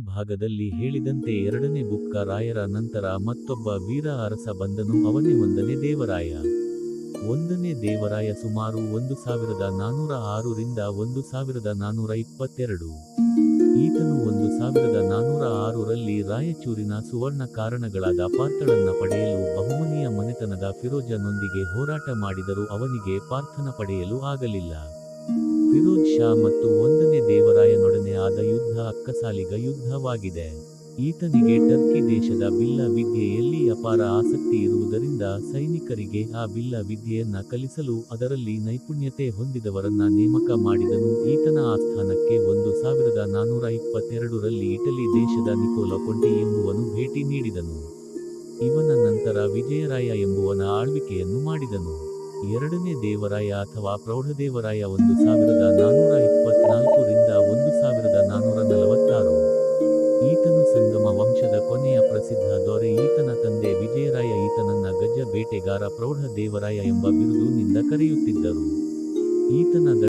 ಭಾಗದಲ್ಲಿ ಹೇಳಿದಂತೆ ಎರಡನೇ ಬುಕ್ಕ ರಾಯರ ನಂತರ ಮತ್ತೊಬ್ಬ ವೀರ ಅರಸ ಬಂದನು, ಅವನೇ ಒಂದನೇ ದೇವರಾಯ. ಒಂದನೇ ದೇವರಾಯ ಸುಮಾರು ಒಂದು ಸಾವಿರದ ನಾನೂರ ಆರರಿಂದ ಒಂದು ಸಾವಿರದ ನಾನೂರ ಇಪ್ಪತ್ತೆರಡು. ಈತನು ಒಂದು ಸಾವಿರದ ನಾನೂರ ಆರರಲ್ಲಿ ರಾಯಚೂರಿನ ಸುವರ್ಣ ಕಾರಣಗಳಾದ ಪಾರ್ಥಳನ್ನ ಪಡೆಯಲು ಬಹುಮನಿಯ ಮನೆತನದ ಫಿರೋಜನೊಂದಿಗೆ ಹೋರಾಟ ಮಾಡಿದರೂ ಅವನಿಗೆ ಪಾರ್ಥನ ಪಡೆಯಲು ಆಗಲಿಲ್ಲ. ಫಿರೋಜ್ ಶಾ ಮತ್ತು ಒಂದನೇ ದೇವರಾಯನೊಡನೆ ಆದ ಅಕ್ಕಸಾಲಿಗ ಯುದ್ಧವಾಗಿದೆ. ಈತನಿಗೆ ಟರ್ಕಿ ದೇಶದ ಬಿಲ್ಲ ವಿದ್ಯೆಯಲ್ಲಿ ಅಪಾರ ಆಸಕ್ತಿ ಇರುವುದರಿಂದ ಸೈನಿಕರಿಗೆ ಆ ಬಿಲ್ಲ ವಿದ್ಯೆಯನ್ನ ಕಲಿಸಲು ಅದರಲ್ಲಿ ನೈಪುಣ್ಯತೆ ಹೊಂದಿದವರನ್ನ ನೇಮಕ ಮಾಡಿದನು. ಈತನ ಆಸ್ಥಾನಕ್ಕೆ ಒಂದು ಸಾವಿರದ ನಾನೂರ ಇಪ್ಪತ್ತೆರಡರಲ್ಲಿ ಇಟಲಿ ದೇಶದ ನಿಕೋಲ ಕೊಂಟಿ ಎಂಬುವನು ಭೇಟಿ ನೀಡಿದನು. ಇವನ ನಂತರ ವಿಜಯರಾಯ ಎಂಬುವನ ಆಳ್ವಿಕೆಯನ್ನು ಮಾಡಿದನು. ಎರಡನೇ ದೇವರಾಯ ಅಥವಾ ಪ್ರೌಢದೇವರಾಯ ಒಂದು ಸಾವಿರದ ನಾನೂರ ಇಪ್ಪತ್ನಾಲ್ಕರಿಂದ ಒಂದು ಈತನ ತಂದೆ ವಿಜಯರಾಯ ಈತನನ್ನ ಗಜ ಬೇಟೆಗಾರ ಪ್ರೌಢ ದೇವರಾಯ ಎಂಬ ಬಿರುದು ನಿಂದ ಕರೆಯುತ್ತಿದ್ದರು. ಈತನ